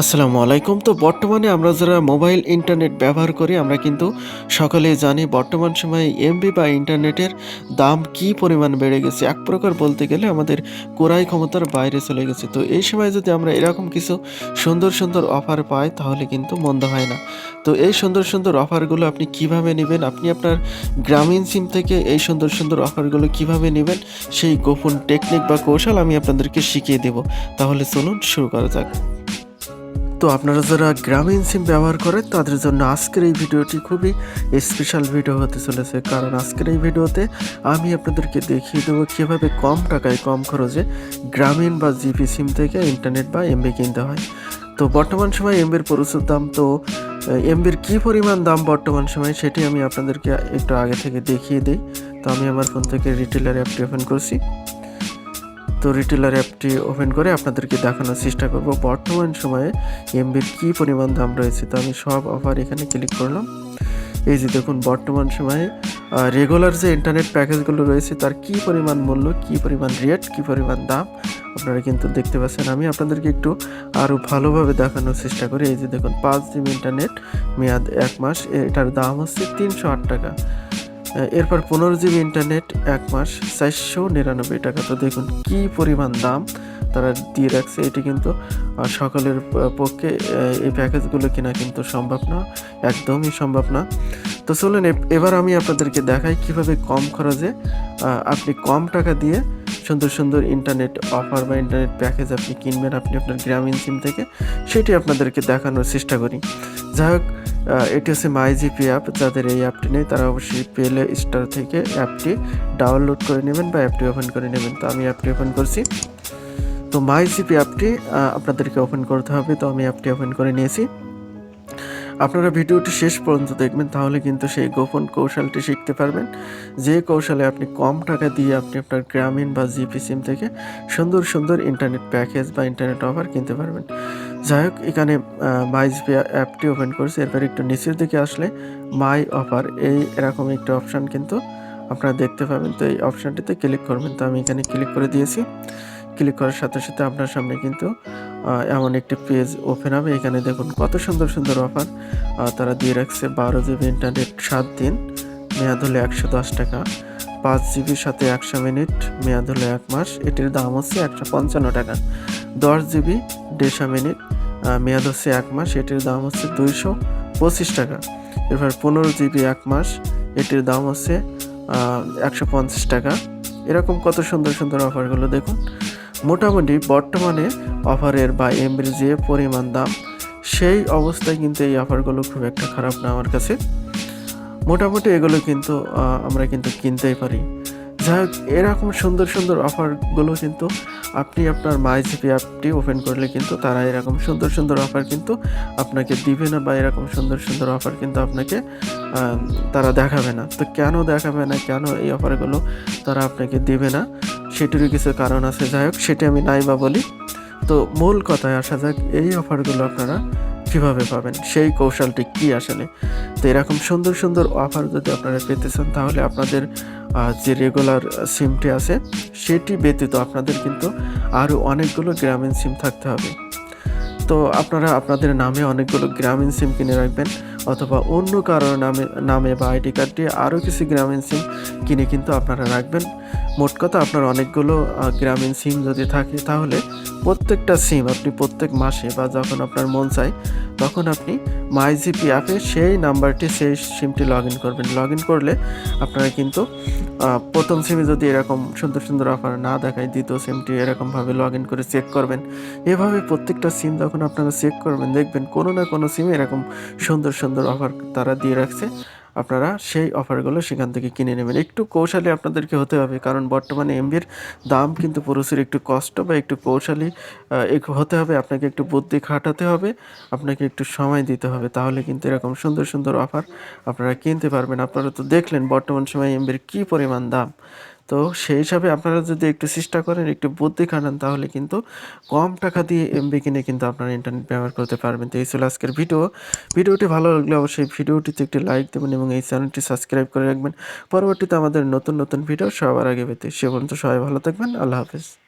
আসসালামু আলাইকুম। তো বর্তমানে আমরা যারা মোবাইল ইন্টারনেট ব্যবহার করি, আমরা কিন্তু সকলেই জানি বর্তমান সময়ে এমবি বা ইন্টারনেটের দাম কি পরিমাণ বেড়ে গেছে। এক প্রকার বলতে গেলে আমাদের ক্রয় ক্ষমতার বাইরে চলে গেছে। তো এই সময় যদি আমরা এরকম কিছু সুন্দর সুন্দর অফার পাই, তাহলে কিন্তু মন্দ হয় না। তো এই সুন্দর সুন্দর অফারগুলো আপনি কীভাবে নেবেন? আপনি আপনার গ্রামীণ সিম থেকে এই সুন্দর সুন্দর অফারগুলো কীভাবে নেবেন? সেই গোপন টেকনিক বা কৌশল আমি আপনাদেরকে শিখিয়ে দেব। তাহলে চলুন শুরু করা যাক। তো আপনারা যারা গ্রামীণ সিম ব্যবহার করেন, তাদের জন্য আজকের এই ভিডিওটি খুবই স্পেশাল ভিডিও হতে চলেছে। কারণ আজকের এই ভিডিওতে আমি আপনাদেরকে দেখিয়ে দেবো কীভাবে কম টাকায়, কম খরচে গ্রামীণ বা জিপি সিম থেকে ইন্টারনেট বা এমবি কিনতে হয়। তো বর্তমান সময় এমবির প্রচুর দাম, তো এমবির কী পরিমাণ দাম বর্তমান সময় সেটি আমি আপনাদেরকে একটু আগে থেকে দেখিয়ে দিই। তো আমি আমার ফোন থেকে রিটেলার অ্যাপটি ওপেন করছি। তো রিটেলার অ্যাপটি ওপেন করে আপনাদেরকে দেখানোর চেষ্টা করব। বর্তমান সময়ে এমবির কী পরিমাণ দাম রয়েছে তো আমি সব অফার এখানে ক্লিক করলাম। এই যে দেখুন, বর্তমান সময়ে রেগুলার যে ইন্টারনেট প্যাকেজগুলো রয়েছে তার কি পরিমাণ মূল্য, কি পরিমাণ রেট কি পরিমাণ দাম, আপনারা কিন্তু দেখতে পাচ্ছেন। আমি আপনাদেরকে একটু আরও ভালোভাবে দেখানোর চেষ্টা করি। এই যে দেখুন, পাঁচ জিবি ইন্টারনেট মেয়াদ এক মাস, এটার দাম হচ্ছে তিনশো আট টাকা। এরপর পনেরো জিবি ইন্টারনেট এক মাস, চারশো নিরানব্বই টাকা। তো দেখুন কি পরিমাণ দাম তারা দিয়ে রাখছে, এটি কিন্তু সকলের পক্ষে এই প্যাকেজগুলো কেনা কিন্তু সম্ভব না, একদমই সম্ভব না। তো চলুন এবার আমি আপনাদেরকে দেখাই কীভাবে কম খরচে আপনি কম টাকা দিয়ে সুন্দর সুন্দর ইন্টারনেট অফার বা ইন্টারনেট প্যাকেজ আপনি কিনবেন, আপনি আপনার গ্রামীণ সিম থেকে, সেটি আপনাদেরকে দেখানোর চেষ্টা করি। যাই হোক এটি হচ্ছে মাই জিপি অ্যাপ যাদের এই অ্যাপটি নেই, তারা অবশ্যই প্লে স্টার থেকে অ্যাপটি ডাউনলোড করে নেবেন বা অ্যাপটি ওপেন করে নেবেন। তো আমি অ্যাপটি ওপেন করছি। তো মাই জিপি অ্যাপটি আপনাদেরকে ওপেন করতে হবে। তো আমি অ্যাপটি ওপেন করে নিয়েছি। আপনারা ভিডিওটি শেষ পর্যন্ত দেখবেন, তাহলে কিন্তু সেই গোপন কৌশলটি শিখতে পারবেন। যে কৌশলে আপনি কম টাকা দিয়ে আপনি আপনার গ্রামীণ বা জিপি সিম থেকে সুন্দর সুন্দর ইন্টারনেট প্যাকেজ বা ইন্টারনেট অফার কিনতে পারবেন। যাই হোক, এখানে মাই জিপি অ্যাপটি ওপেন করেছি। এরপর একটু নিচের দিকে আসলে মাই অফার, এই এরকম একটি অপশান কিন্তু আপনারা দেখতে পাবেন। তো এই অপশানটিতে ক্লিক করবেন। তো আমি এখানে ক্লিক করে দিয়েছি। ক্লিক করার সাথে সাথে আপনার সামনে কিন্তু এমন একটি পেজ ওপেন হবে। এখানে দেখুন কত সুন্দর সুন্দর অফার তারা দিয়ে রাখছে। বারো জিবি ইন্টারনেট সাত দিন, মেয়াদ হলো একশো দশ টাকা। পাঁচ জিবির সাথে একশো মিনিট, মেয়াদ হলো এক মাস। এটির দাম হচ্ছে একশো পঞ্চান্ন টাকা। দশ জিবি দেড়শো মিনিট মেয়াদ হচ্ছে এক মাস। এটির দাম হচ্ছে দুইশো পঁচিশ টাকা। এবার পনেরো জিবি এক মাস, এটির দাম হচ্ছে একশো পঞ্চাশ টাকা। এরকম কত সুন্দর সুন্দর অফারগুলো দেখুন। মোটামুটি বর্তমানে অফারের বা এমবির যে পরিমাণ দাম, সেই অবস্থায় কিন্তু এই অফারগুলো খুব একটা খারাপ না আমার কাছে। মোটামুটি এগুলো কিন্তু আমরা কিন্তু কিনতেই পারি। যাই হোক, এরকম সুন্দর সুন্দর অফারগুলো কিন্তু আপনি আপনার মাইজিপি অ্যাপটি ওপেন করলে কিন্তু তারা এরকম সুন্দর সুন্দর অফার কিন্তু আপনাকে দিবে না বা এরকম সুন্দর সুন্দর অফার কিন্তু আপনাকে তারা দেখাবে না। তো কেন দেখাবে না, কেন এই অফারগুলো তারা আপনাকে দিবে না? সেটিরও কিছু কারণ আছে, যাই হোক, সেটি আমি নাই বা বলি। তো মূল কথায় আসা যাক, এই অফারগুলো আপনারা কীভাবে পাবেন? সেই কৌশলটি কি আসলে? তো এরকম সুন্দর সুন্দর অফার যদি আপনারা পেতে চান, তাহলে আপনাদের যে রেগুলার সিমটি আছে, সেটি ব্যতীত আপনাদের কিন্তু আরও অনেকগুলো গ্রামীণ সিম থাকতে হবে। তো আপনারা আপনাদের নামে অনেকগুলো গ্রামীণ সিম কিনে রাখবেন, অথবা অন্য কারোর নামে নামে বা আইডি কার্ড দিয়ে আরও কিছু গ্রামীণ সিম কিনে কিন্তু আপনারা রাখবেন। মোট কথা আপনার অনেকগুলো গ্রামীণ সিম যদি থাকে, তাহলে প্রত্যেকটা সিম আপনি প্রত্যেক মাসে বা যখন আপনার মন চায়, তখন আপনি মাই জিপি অ্যাপে সেই নাম্বারটি, সেই সিমটি লগ ইন করবেন। লগ ইন করলে আপনারা কিন্তু প্রথম সিমে যদি এরকম সুন্দর সুন্দর অফার না দেখায়, দ্বিতীয় সিমটি এরকমভাবে লগ ইন করে চেক করবেন। এভাবে প্রত্যেকটা সিম যখন আপনারা চেক করবেন, দেখবেন কোনো না কোনো সিমে এরকম সুন্দর সুন্দর অফার তারা দিয়ে রাখছে। আপনারা সেই অফারগুলো সেখান থেকে কিনে নেবেন। একটু কৌশলী আপনাদেরকে হতে হবে, কারণ বর্তমানে এমবির দাম কিন্তু প্রচুর একটু কষ্ট বা একটু কৌশলী হতে হবে, আপনাকে একটু বুদ্ধি খাটাতে হবে, আপনাকে একটু সময় দিতে হবে। তাহলে কিন্তু এরকম সুন্দর সুন্দর অফার আপনারা কিনতে পারবেন। আপনারা তো দেখলেন বর্তমান সময়ে এমবির কী পরিমাণ দাম। তো সেই হিসাবে আপনারা যদি একটু চেষ্টা করেন, একটু বুদ্ধি খাটান, তাহলে কিন্তু কম টাকা দিয়ে এমবি কিনে কিন্তু আপনারা ইন্টারনেট ব্যবহার করতে পারবেন। তো এই ছিল আজকের ভিডিও। ভিডিওটি ভালো লাগলে অবশ্যই ভিডিওটিতে একটি লাইক দেবেন এবং এই চ্যানেলটি সাবস্ক্রাইব করে রাখবেন। পরবর্তীতে আমাদের নতুন নতুন ভিডিও সবার আগে পেতে সে পর্যন্ত সবাই ভালো থাকবেন। আল্লাহ হাফেজ।